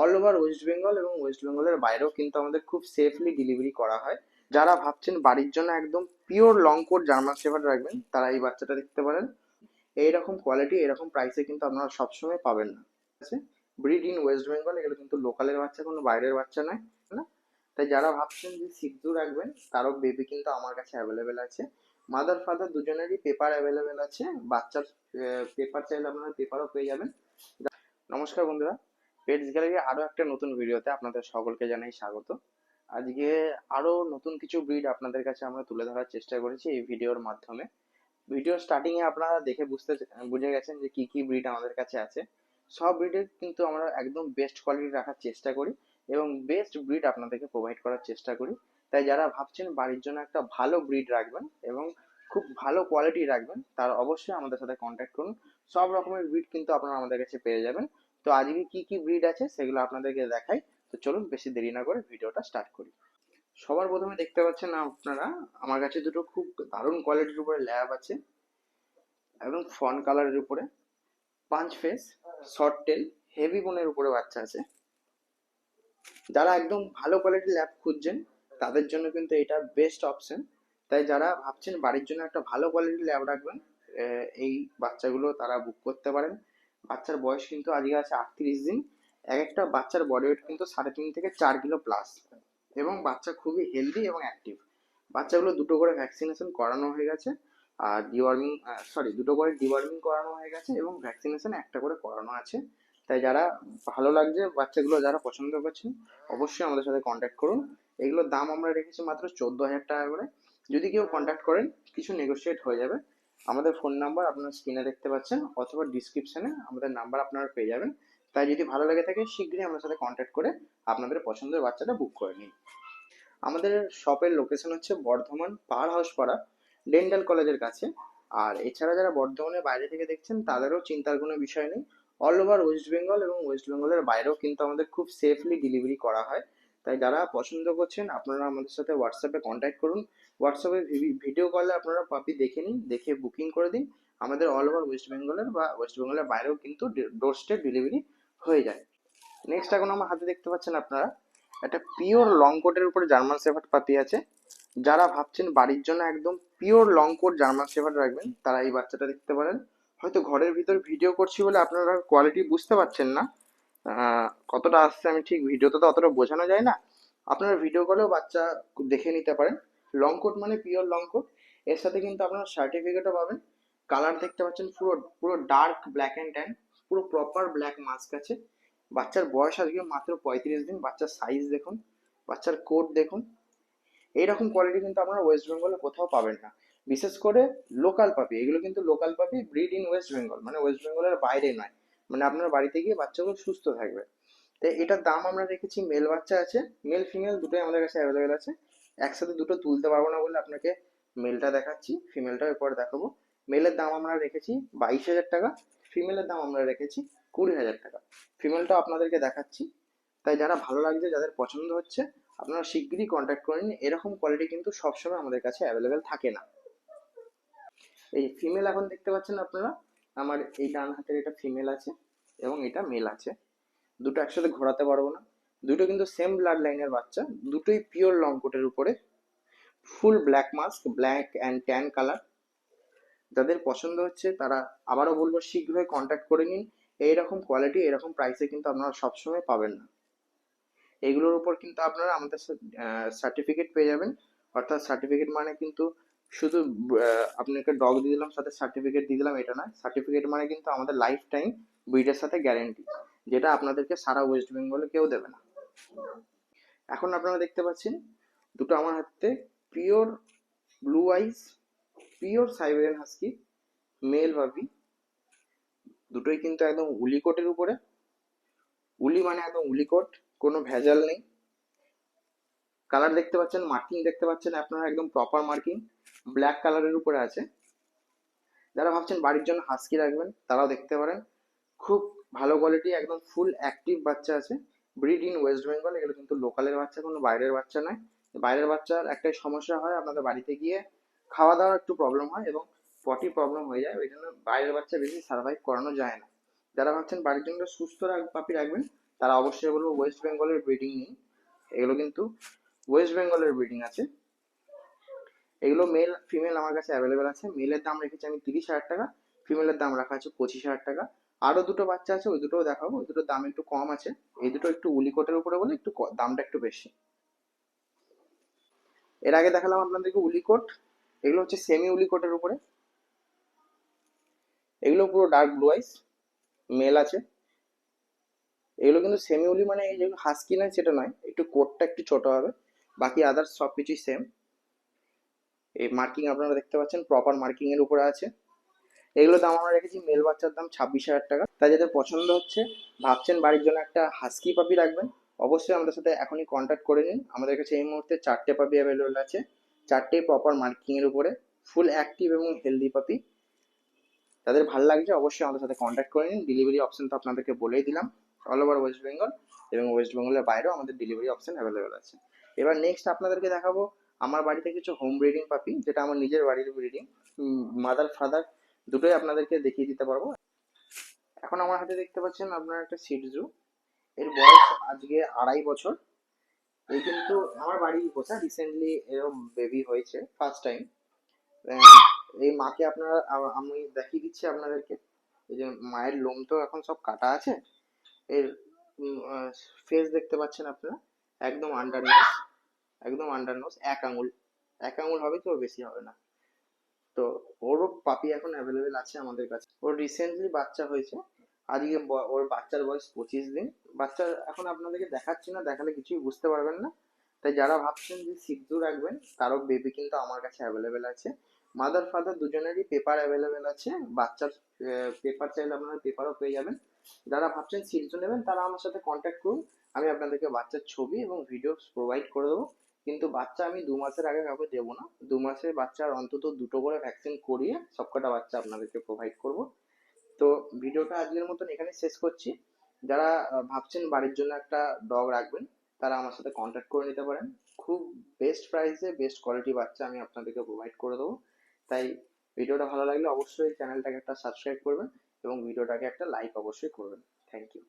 All over West Bengal এবং West বেঙ্গলের বাইরেও কিন্তু আমাদের খুব সেফলি ডেলিভারি করা হয়। যারা ভাবছেন বাড়ির জন্য একদম pure long coat German shepherd রাখবেন, তারা এই বাচ্চাটা দেখতে পারেন। এইরকম কোয়ালিটি এরকম প্রাইসে কিন্তু আপনারা সবসময় পাবেন না। ঠিক আছে? ব্রিড ইন ওয়েস্ট বেঙ্গল এগুলো কিন্তু লোকালের বাচ্চা, কোনো বাইরের বাচ্চা নয় না? তাই যারা ভাবছেন যে সিদ্ধু রাখবেন, তারও বেবি কিন্তু আমার কাছে অ্যাভেলেবেল আছে। মাদার ফাদার দুজনেরই পেপার অ্যাভেলেবেল আছে। বাচ্চার পেপার চাইলে আপনারা পেপারও পেয়ে যাবেন। নমস্কার বন্ধুরা। পেটস গ্যালারি আরও একটা নতুন ভিডিওতে আপনাদের সকলকে জানাই স্বাগত। আজকে আরও নতুন কিছু ব্রিড আপনাদের কাছে আমরা তুলে ধরার চেষ্টা করেছি এই ভিডিওর মাধ্যমে। ভিডিও স্টার্টিং এ আপনারা দেখে বুঝতে বুঝে গেছেন যে কি কি ব্রিড আমাদের কাছে আছে। সব ব্রিডের কিন্তু আমরা একদম বেস্ট কোয়ালিটি রাখার চেষ্টা করি এবং বেস্ট ব্রিড আপনাদেরকে প্রোভাইড করার চেষ্টা করি। তাই যারা ভাবছেন বাড়ির জন্য একটা ভালো ব্রিড রাখবেন এবং খুব ভালো কোয়ালিটি রাখবেন, তার অবশ্যই আমাদের সাথে কন্ট্যাক্ট করুন। সব রকমের ব্রিড কিন্তু আপনারা আমাদের কাছে পেয়ে যাবেন। তো আজকে কি কি ব্রিড আছে সেগুলো আপনাদেরকে দেখাই। তো চলুন বেশি দেরি না করে ভিডিওটা স্টার্ট করি। সবার প্রথমে দেখতে পাচ্ছেন আপনারা, আমার কাছে দুটো খুব দারুণ কোয়ালিটির উপরে ল্যাব আছে। এবং ফন কালারের উপরে। পাঁচ ফেস শর্ট টেল হেভি বোনের উপরে বাচ্চা আছে। যারা একদম ভালো কোয়ালিটির ল্যাব খুঁজছেন, তাদের জন্য কিন্তু এটা বেস্ট অপশন তাই যারা ভাবছেন বাড়ির জন্য একটা ভালো কোয়ালিটির ল্যাব রাখবেন এই বাচ্চাগুলো তারা বুক করতে পারেন। বাচ্চার বয়স কিন্তু আজকে আছে আটত্রিশ দিন। এক একটা বাচ্চার বডি ওয়েট কিন্তু সাড়ে তিন থেকে চার কিলো প্লাস এবং বাচ্চা খুবই হেলদি এবং অ্যাক্টিভ বাচ্চাগুলো দুটো করে ভ্যাকসিনেশন করানো হয়ে গেছে। আর ডিওয়ার্মিং সরি দুটো করে ডিওয়ার্মিং করানো হয়ে গেছে এবং ভ্যাকসিনেশন একটা করে করানো আছে। তাই যারা ভালো লাগছে বাচ্চাগুলো যারা পছন্দ করছেন, অবশ্যই আমাদের সাথে কন্ট্যাক্ট করুন। এগুলোর দাম আমরা রেখেছি মাত্র চোদ্দ হাজার টাকা করে। যদি কেউ কন্ট্যাক্ট করেন, কিছু নেগোশিয়েট হয়ে যাবে। আমাদের ফোন নাম্বার আপনার স্ক্রিনে দেখতে পাচ্ছেন, অথবা ডিসক্রিপশনে আমাদের নাম্বার আপনারা পেয়ে যাবেন। তাই যদি ভালো লেগে থাকে, শীঘ্রই আমাদের সাথে কন্ট্যাক্ট করে আপনাদের পছন্দের বাচ্চাটা বুক করে নিন। আমাদের শপের লোকেশন হচ্ছে বর্ধমান পাওয়ার হাউস পাড়া ডেন্টাল কলেজের কাছে। আর এছাড়া যারা বর্ধমানের বাইরে থেকে দেখছেন, তাদেরও চিন্তার কোনো বিষয় নেই। অল ওভার ওয়েস্ট বেঙ্গল এবং ওয়েস্ট বেঙ্গলের বাইরেও কিন্তু আমাদের খুব সেফলি ডেলিভারি করা হয়। তাই যারা পছন্দ করছেন, আপনারা আমাদের সাথে হোয়াটসঅ্যাপে কন্ট্যাক্ট করুন। হোয়াটসঅ্যাপে ভিডিও কলে আপনারা পাপি দেখে নিন, দেখে বুকিং করে দিন। আমাদের অল ওভার ওয়েস্ট বেঙ্গলের বা ওয়েস্ট বেঙ্গলের বাইরেও কিন্তু ডোর স্টেপ ডেলিভারি হয়ে যায়। নেক্সট এখন আমার হাতে দেখতে পাচ্ছেন আপনারা, একটা পিওর লং কোটের উপরে জার্মান শেফার্ড পাতি আছে। যারা ভাবছেন বাড়ির জন্য একদম pure long coat German shepherd রাখবেন, তারা এই বাচ্চাটা দেখতে পারেন। হয়তো ঘরের ভিতর ভিডিও করছি বলে আপনারা কোয়ালিটি বুঝতে পারছেন না। কতটা আসছে আমি ঠিক ভিডিওতে তো অতটা বোঝানো যায় না। আপনারা ভিডিও কলেও বাচ্চা দেখে নিতে পারেন। লং কোট মানে পিওর লং কোট এর সাথে কিন্তু আপনারা সার্টিফিকেটও পাবেন। কালার দেখতে পাচ্ছেন পুরো পুরো ডার্ক ব্ল্যাক অ্যান্ড ট্যান পুরো প্রপার ব্ল্যাক মাস্ক আছে। বাচ্চার বয়স আজকে মাত্র পঁয়ত্রিশ দিন। বাচ্চার সাইজ দেখুন, বাচ্চার কোট দেখুন। এইরকম কোয়ালিটি কিন্তু আপনারা ওয়েস্ট বেঙ্গলে কোথাও পাবেন না। বিশেষ করে লোকাল পাপি এগুলো কিন্তু লোকাল পাপি ব্রিড ইন ওয়েস্ট বেঙ্গল মানে ওয়েস্ট বেঙ্গলের বাইরে নয়। মানে আপনার বাড়িতে গিয়ে বাচ্চাগুলো সুস্থ থাকবে। তো এটার দাম আমরা রেখেছি মেল বাচ্চা আছে মেল ফিমেল দুটোই আমাদের কাছে অ্যাভেলেবেল আছে। একসাথে দুটো তুলতে পারব না বলে আপনাকে মেলটা দেখাচ্ছি ফিমেলটা এরপর দেখাবো। মেলের দাম আমরা রেখেছি বাইশ হাজার টাকা ফিমেলের দাম আমরা রেখেছি কুড়ি হাজার টাকা। ফিমেলটা আপনাদেরকে দেখাচ্ছি। তাই যারা ভালো লাগছে, যাদের পছন্দ হচ্ছে, আপনারা শিগগিরই কন্ট্যাক্ট করে নিন। এরকম কোয়ালিটি কিন্তু সবসময় আমাদের কাছে অ্যাভেলেবেল থাকে না। এই ফিমেল এখন দেখতে পাচ্ছেন আপনারা আমার এই ডান হাতের এটা ফিমেল আছে এবং এটা মেল আছে। দুটো একসাথে ঘোরাতে পারব না। দুটো কিন্তু সেম ব্লাড লাইনের বাচ্চা। দুটোই পিওর লং কোটের উপরে। Full black mask black and tan colour যাদের পছন্দ হচ্ছে তারা আবারও বলব, শীঘ্রই কন্ট্যাক্ট করে নিন। এইরকম কোয়ালিটি এরকম প্রাইসে কিন্তু আপনারা সবসময় পাবেন না। এগুলোর উপর কিন্তু আপনারা আমাদের সার্টিফিকেট পেয়ে যাবেন। অর্থাৎ সার্টিফিকেট মানে কিন্তু শুধু আপনাকে ডগ দিয়ে দিলাম, সাথে সার্টিফিকেট দিয়ে দিলাম, এটা নয়। সার্টিফিকেট মানে কিন্তু আমাদের লাইফ টাইম ব্রিডের সাথে গ্যারেন্টি যেটা আপনাদেরকে সারা ওয়েস্ট বেঙ্গলে কেউ দেবে না। এখন আপনারা দেখতে পাচ্ছেন, দুটো আমার হাতে pure blue eyes pure Siberian husky male ভাবি দুটোই কিন্তু একদম উলিকোটের উপরে। উলি মানে একদম উলিকোট কোনো ভেজাল নেই। কালার দেখতে পাচ্ছেন মার্কিং দেখতে পাচ্ছেন, আপনারা একদম প্রপার মার্কিং ব্ল্যাক কালারের উপরে আছে। যারা ভাবছেন বাড়ির জন্য হাস্কি রাখবেন, তারাও দেখতে পারেন। খুব ভালো কোয়ালিটি একদম ফুল অ্যাক্টিভ বাচ্চা আছে। ব্রিড ইন ওয়েস্ট বেঙ্গল এগুলো কিন্তু লোকালের বাচ্চা, কোনো বাইরের বাচ্চা নয়। বাইরের বাচ্চার একটাই সমস্যা হয়, আপনাদের বাড়িতে গিয়ে খাওয়া দাওয়ার একটু প্রবলেম হয় এবং পটি প্রবলেম হয়ে যায়। ওই জন্য বাইরের বাচ্চা বেশি সার্ভাইভ করানো যায় না। যারা ভাবছেন বাড়ির জন্য সুস্থ পাপি রাখবেন, তারা অবশ্যই বলব ওয়েস্ট বেঙ্গলের ব্রিডিং নিন। এগুলো কিন্তু ওয়েস্ট বেঙ্গলের ব্রিডিং আছে। এগুলো মেল ফিমেল আমার কাছে অ্যাভেলেবেল আছে। মেলের দাম রেখেছি আমি তিরিশ হাজার টাকা। ফিমেলের দাম রাখা আছে পঁচিশ হাজার টাকা। আরও দুটো বাচ্চা আছে, ওই দুটোও দেখাবো। ওই দুটোর দাম একটু কম আছে। এই দুটো একটু উলিকোটের উপরে বলে একটু দামটা একটু বেশি। এর আগে দেখালাম আপনাদেরকে উলিকোট এগুলো হচ্ছে সেমি উলিকোটের উপরে। এগুলো পুরো ডার্ক ব্লু আইস মেল আছে। এগুলো কিন্তু সেমি উলি মানে এই যেগুলো হাস্কি নয় সেটা নয়। একটু কোটটা একটু ছোট হবে। বাকি আদার্স সব কিছুই সেম এই মার্কিং আপনারা দেখতে পাচ্ছেন প্রপার মার্কিং এর উপরে আছে। এগুলো দাম আমরা রেখেছি মেল বাচ্চার দাম ছাব্বিশ হাজার টাকা। তাই যাদের পছন্দ হচ্ছে, ভাবছেন বাড়ির জন্য একটা হাস্কি পাপি রাখবেন, অবশ্যই আমাদের সাথে এখনই কন্ট্যাক্ট করে নিন। আমাদের কাছে এই মুহূর্তে চারটে পাপি অ্যাভেলেবল আছে চারটেই প্রপার মার্কিং এর উপরে ফুল অ্যাক্টিভ এবং হেলদি পাপি তাদের ভালো লাগছে, অবশ্যই আমাদের সাথে কন্ট্যাক্ট করে নিন। ডেলিভারি অপশন তো আপনাদেরকে বলেই দিলাম অল ওভার ওয়েস্ট বেঙ্গল এবং ওয়েস্ট বেঙ্গলের বাইরেও আমাদের ডেলিভারি অপশন অ্যাভেলেবেল আছে। এবার নেক্সট আপনাদেরকে দেখাবো আমার বাড়িতে কিছু হোম ব্রিডিং পাপি যেটা আমার নিজের বাড়ির ব্রিডিং মাদার ফাদার দুটোই আপনাদেরকে দেখিয়ে দিতে পারব। এখন আমার হাতে দেখতে পাচ্ছেন আপনার একটা সিটজু এর বয়স আজকে আড়াই বছর। এই কিন্তু আমার বাড়ির পোষা রিসেন্টলি এরকম বেবি হয়েছে ফার্স্ট টাইম এই মাকে আপনারা আমি দেখিয়ে দিচ্ছি আপনাদেরকে। এই যে মায়ের লোম তো এখন সব কাটা আছে। এর ফেস দেখতে পাচ্ছেন আপনারা, একদম আন্ডার একদম আন্ডার নোজ এক আঙুল। এক আঙুল হবে কি, ওর বেশি হবে না। তো ওরও পাপি এখন অ্যাভেলেবেল আছে আমাদের কাছে। ওর রিসেন্টলি বাচ্চা হয়েছে। আজকে ওর বাচ্চার বয়স পঁচিশ দিন। বাচ্চা এখন আপনাদেরকে দেখাচ্ছি না, দেখালে কিছুই বুঝতে পারবেন না। তাই যারা ভাবছেন যে সিদ্ধু রাখবেন, তারও বেবি কিন্তু আমার কাছে অ্যাভেলেবেল আছে। মাদার ফাদার দুজনেরই পেপার অ্যাভেলেবেল আছে। বাচ্চার পেপার চাইলে আপনারা পেপারও পেয়ে যাবেন। যারা ভাবছেন সিদ্ধু নেবেন, তারা আমার সাথে কন্ট্যাক্ট করুন। আমি আপনাদেরকে বাচ্চার ছবি এবং ভিডিও প্রোভাইড করে দেবো। কিন্তু বাচ্চা আমি দু মাসের আগে কাউকে দেবো না। দু মাসের বাচ্চার অন্তত দুটো করে ভ্যাকসিন করিয়ে সবকটা বাচ্চা আপনাদেরকে প্রোভাইড করব। তো ভিডিওটা আজকের মতন এখানে শেষ করছি। যারা ভাবছেন বাড়ির জন্য একটা ডগ রাখবেন, তারা আমার সাথে কন্ট্যাক্ট করে নিতে পারেন। খুব বেস্ট প্রাইসে বেস্ট কোয়ালিটি বাচ্চা আমি আপনাদেরকে প্রোভাইড করে দেবো। তাই ভিডিওটা ভালো লাগলে অবশ্যই চ্যানেলটাকে একটা সাবস্ক্রাইব করবেন এবং ভিডিওটাকে একটা লাইক অবশ্যই করবেন। Thank you